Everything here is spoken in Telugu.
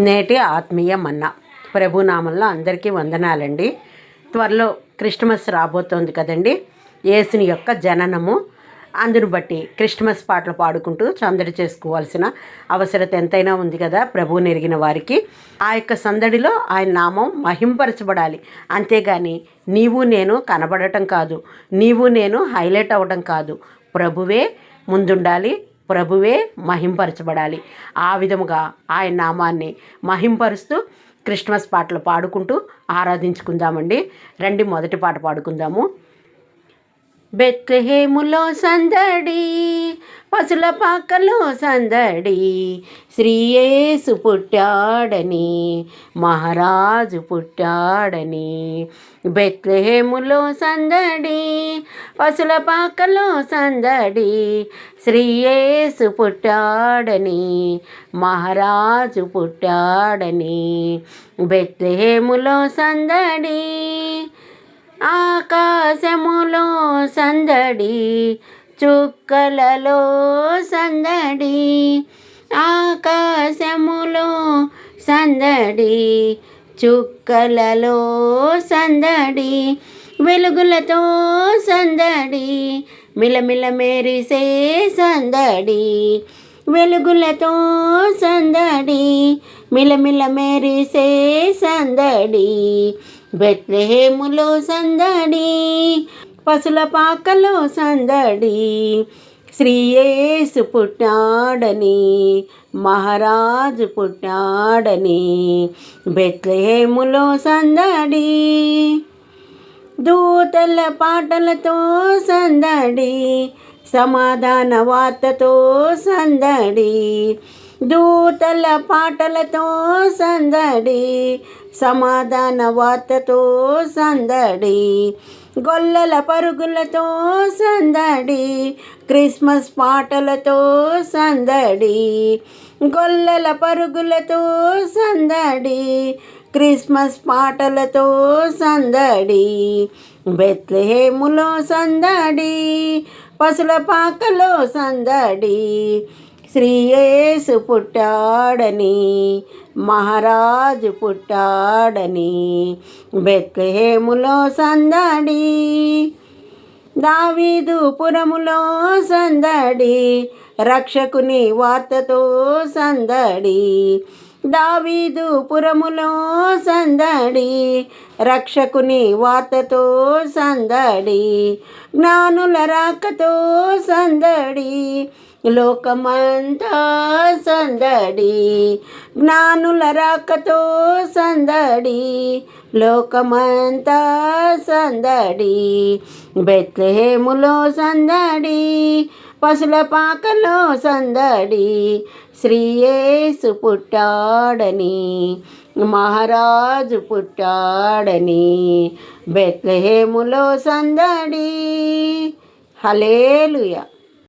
నేటి ఆత్మీయ మన్న ప్రభునామంలో అందరికీ వందనాలండి. త్వరలో క్రిస్టమస్ రాబోతోంది కదండి. యేసుని యొక్క జననము. అందును బట్టి క్రిస్టమస్ పాటలు పాడుకుంటూ సందడి చేసుకోవాల్సిన అవసరత ఎంతైనా ఉంది కదా ప్రభువు నెరిగిన వారికి. ఆ యొక్క సందడిలో ఆయన నామం మహింపరచబడాలి. అంతేగాని నీవు నేను కనబడటం కాదు. నీవు నేను హైలైట్ అవ్వడం కాదు. ప్రభువే ముందుండాలి. ప్రభువే మహింపరచబడాలి. ఆ విధముగా ఆయన నామాన్ని మహింపరుస్తూ క్రిస్మస్ పాటలు పాడుకుంటూ ఆరాధించుకుందామండి. రండి మొదటి పాట పాడుకుందాము. బెత్లహేములో సందడి పసుల పాకలో సందడి. శ్రీయేసు పుట్టాడని మహారాజు పుట్టాడని. బెత్లహేములో సందడి పసుల పాకలో సందడి. శ్రీయేసు పుట్టాడని మహారాజు పుట్టాడని. బెత్లహేములో సందడి ఆకాశములో సందడి చుక్కలలో సందడి. ఆకాశములో సందడి చుక్కలలో సందడి. వెలుగులతో సందడి మిలమిల మెరిసే సందడి. వెలుగులతో సందడి మిలమిల మెరిసే సందడి. బెత్లహేములో సందడి పశుల పాకలో సందడి శ్రీయేసు పుట్టాడని మహారాజు పుట్టాడని బెత్లహేములో సందడి. దూతల పాటలతో సందడి సమాధాన వార్తతో సందడి దూతల పాటలతో సందడి సమాధాన వార్తతో సందడి గొల్లల పరుగులతో సందడి క్రిస్మస్ పాటలతో సందడి గొల్లల పరుగులతో సందడి క్రిస్మస్ పాటలతో సందడి బెత్లహేములో సందడి పసుల పాకలో సందడి శ్రీయేసు పుట్టాడని మహారాజు పుట్టాడని బెత్లహేములో సందడి దావీదు పురములో సందడి రక్షకుని వార్తతో సందడి దావీదు పురములో సందడి రక్షకుని వార్తతో సందడి జ్ఞానుల రాకతో సందడి లోకమంతా సందడి జ్ఞానుల రాకతో సందడి లోకమంతా సందడి బెత్లహేములో సందడి పసుల పాకలో సందడి శ్రీయేసు పుట్టాడని మహారాజు పుట్టాడని బెత్లహేములో సందడి. హలేలుయా